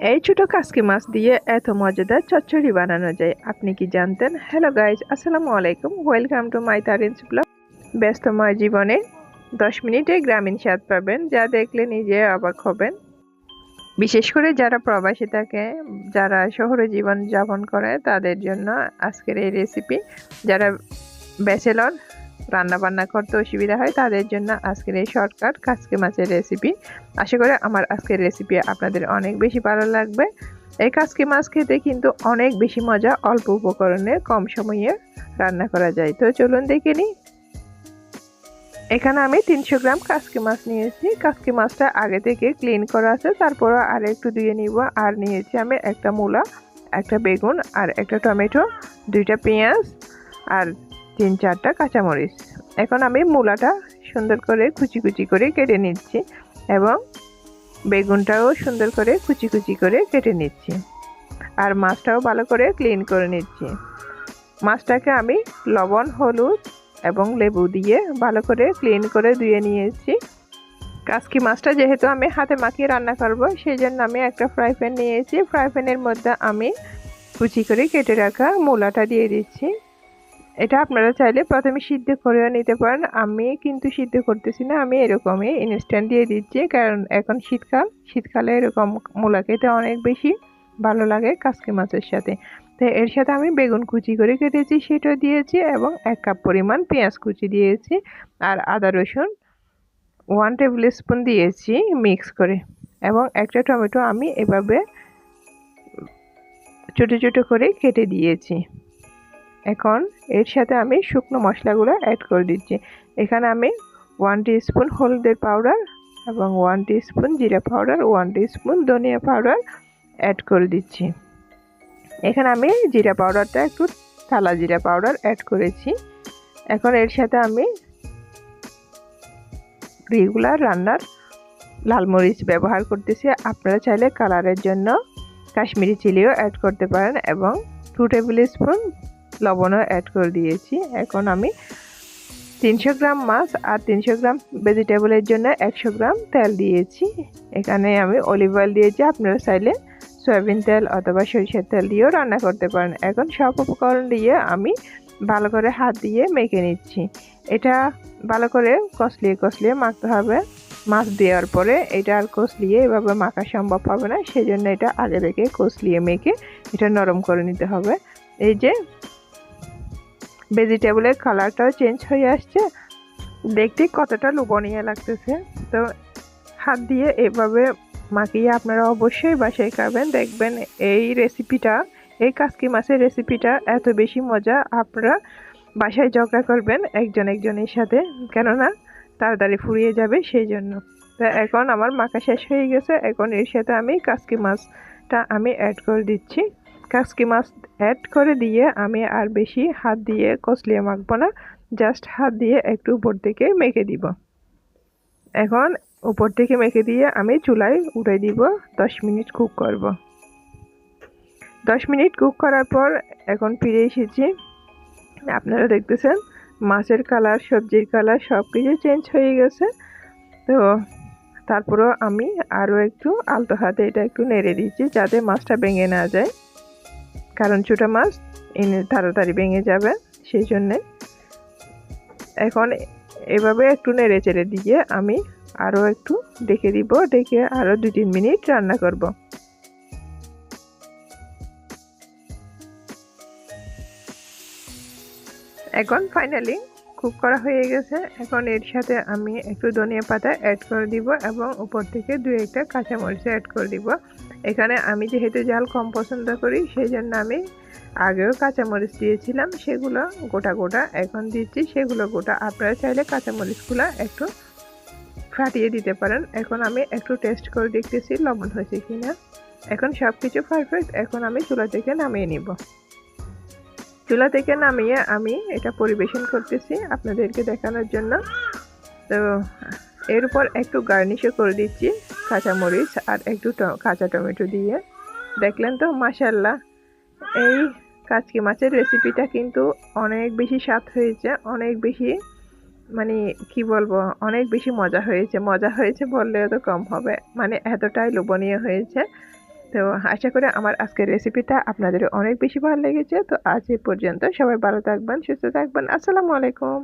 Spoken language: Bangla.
এই ছোট কাসকি মাছ দিয়ে এত মজাদার চচ্চড়ি বানানো যায়, আপনি কি জানতেন? হ্যালো গাইজ আসসালামু আলাইকুম। Welcome to my Tarin's blog ব্যস্তময় জীবনে দশ মিনিটে গ্রামীণ স্বাদ পাবেন, যা দেখলে নিজে অবাক হবেন। বিশেষ করে যারা প্রবাসী থাকে, যারা শহরে জীবন যাপন করে, তাদের জন্য আজকের এই রেসিপি যারা ব্যাচেলর রান্না বান্না করতে অসুবিধা হয়, তাদের জন্য আজকের এই শর্টকাট কাসকি মাছের রেসিপি আশা করি আমার আজকের রেসিপি আপনাদের অনেক বেশি ভালো লাগবে। এই কাসকি মাছ খেতে কিন্তু অনেক বেশি মজা, অল্প উপকরণে কম সময়ে রান্না করা যায়। তো চলুন দেখে নিই। এখানে আমি তিনশো গ্রাম কাসকি মাছ নিয়েছি। কাসকি মাছটা আগে থেকে ক্লিন করা আছে, তারপরও আর একটু ধুয়ে নিব। আর নিয়েছি আমি একটা মূলা, একটা বেগুন আর একটা টমেটো, দুইটা পেঁয়াজ আর তিন চারটা কাঁচামরিচ। এখন আমি মূলাটা সুন্দর করে কুচি কুচি করে কেটে নিচ্ছি এবং বেগুনটাও সুন্দর করে কুচি কুচি করে কেটে নিচ্ছি। আর মাছটাও ভালো করে ক্লিন করে নিচ্ছি। মাছটাকে আমি লবণ, হলুদ এবং লেবু দিয়ে ভালো করে ক্লিন করে ধুয়ে নিয়েছি। কাসকি মাছটা যেহেতু আমি হাতে মাখিয়ে রান্না করব সেই জন্য আমি একটা ফ্রাই প্যান নিয়েছি। ফ্রাই প্যানের মধ্যে আমি কুচি করে কেটে রাখা মূলাটা দিয়ে দিচ্ছি। এটা আপনারা চাইলে প্রথমে সিদ্ধ করেও নিতে পারেন। আমি কিন্তু সিদ্ধ করতেছি না, আমি এরকমই ইনস্ট্যান্ট দিয়ে দিচ্ছি, কারণ এখন শীতকাল, শীতকালে এরকম মূলা খেতে অনেক বেশি ভালো লাগে কাসকি মাছের সাথে। তো এর সাথে আমি বেগুন কুচি করে কেটেছি, সেটা দিয়েছি এবং এক কাপ পরিমাণ পেঁয়াজ কুচি দিয়েছি আর আদা রসুন ওয়ান টেবিল স্পুন দিয়েছি মিক্স করে এবং একটা টমেটো আমি এভাবে ছোটো ছোটো করে কেটে দিয়েছি। এখন এর সাথে আমি শুকনো মশলাগুলো অ্যাড করে দিচ্ছি। এখানে আমি ওয়ান স্পুন হলুদের পাউডার এবং ওয়ান স্পুন জিরা পাউডার ওয়ান স্পুন ধনিয়া পাউডার অ্যাড করে দিচ্ছি। এখানে আমি জিরা পাউডারটা একটু থালা জিরা পাউডার অ্যাড করেছি। এখন এর সাথে আমি রেগুলার রান্নার লাল মরিচ ব্যবহার করতেছি। আপনারা চাইলে কালারের জন্য কাশ্মীরি চিলিও অ্যাড করতে পারেন এবং টু টেবিল স্পুন লবণও অ্যাড করে দিয়েছি। এখন আমি তিনশো গ্রাম মাছ আর তিনশো গ্রাম ভেজিটেবলের জন্য একশো গ্রাম তেল দিয়েছি। এখানে আমি অলিভ অয়েল দিয়েছি, আপনারা চাইলে সয়াবিন তেল অথবা সরিষার তেল দিয়েও রান্না করতে পারেন। এখন সব উপকরণ দিয়ে আমি ভালো করে হাত দিয়ে মেখে নিচ্ছি। এটা ভালো করে কষলিয়ে কষলিয়ে মাখতে হবে। মাছ দেওয়ার পরে এটা আর কষলিয়ে এভাবে মাখা সম্ভব হবে না সেই জন্য এটা আগে থেকে কষলিয়ে মেখে এটা নরম করে নিতে হবে। এই যে ভেজিটেবলের কালারটাও চেঞ্জ হয়ে আসছে। দেখতে কতটা লোভনীয় লাগতেছে। তো হাত দিয়ে এভাবে মাখিয়ে আপনারা অবশ্যই বাসায় খাবেন। দেখবেন এই রেসিপিটা এই কাসকি মাছের রেসিপিটা এত বেশি মজা। আপনারা বাসায় ঝগড়া করবেন একজন একজনের সাথে, কেননা তাড়াতাড়ি ফুরিয়ে যাবে সেই জন্য তা এখন আমার মাখা শেষ হয়ে গেছে। এখন এর সাথে আমি কাসকি মাছটা আমি অ্যাড করে দিচ্ছি। কাসকি মাছ অ্যাড করে দিয়ে আমি আর বেশি হাত দিয়ে কষলিয়ে মাখবো না জাস্ট হাত দিয়ে একটু উপর থেকে মেখে দিব। এখন উপর থেকে মেখে দিয়ে আমি চুলায় উঠে দিব, দশ মিনিট কুক করব। দশ মিনিট কুক করার পর এখন ফিরে এসেছি। আপনারা দেখতেছেন, মাছের কালার সবজির কালার সব কিছু চেঞ্জ হয়ে গেছে। তো তারপরেও আমি আরও একটু আলতো হাতে এটা একটু নেড়ে দিচ্ছি যাতে মাছটা ভেঙে না যায়। কারণ ছোটো মাছ এনে তাড়াতাড়ি ভেঙে যাবে, সেই জন্যে। এখন এভাবে একটু নেড়ে চেড়ে দিয়ে আমি আরও একটু ডেকে দিব, ডেকে আরও দু তিন মিনিট রান্না করব। এখন ফাইনালি কুক করা হয়ে গেছে। এখন এর সাথে আমি একটু ধনিয়া পাতা অ্যাড করে দিব এবং উপর থেকে দু একটা কাঁচামরিচ অ্যাড করে দিব। এখানে আমি যেহেতু জাল কম পছন্দ করি সেই জন্য আমি আগেও কাঁচামরিচ দিয়েছিলাম, সেগুলো গোটা গোটা এখন দিচ্ছি, সেগুলো গোটা। আপনারা চাইলে কাঁচামরিচগুলো একটু ফাটিয়ে দিতে পারেন। এখন আমি একটু টেস্ট করে দেখতেছি লবণ হয়েছে কিনা। এখন সব কিছু পারফেক্ট এখন আমি চুলা থেকে নামিয়ে নিব। চুলা থেকে নামিয়ে আমি এটা পরিবেশন করতেছি আপনাদেরকে দেখানোর জন্য। তো এর উপর একটু গার্নিশও করে দিচ্ছি কাঁচামরিচ আর একটু কাঁচা টমেটো দিয়ে। দেখলেন তো মাসাল্লাহ এই কাচকি মাছের রেসিপিটা কিন্তু অনেক বেশি স্বাদ হয়েছে, অনেক বেশি মানে কি বলব, অনেক বেশি মজা হয়েছে। মজা হয়েছে বললেও তো কম হবে। মানে এতটাই লোভনীয় হয়েছে। তো আশা করি আমার আজকের রেসিপিটা আপনাদের অনেক বেশি ভালো লেগেছে। তো আজ এ পর্যন্ত সবাই ভালো থাকবেন, সুস্থ থাকবেন। আসসালামু আলাইকুম।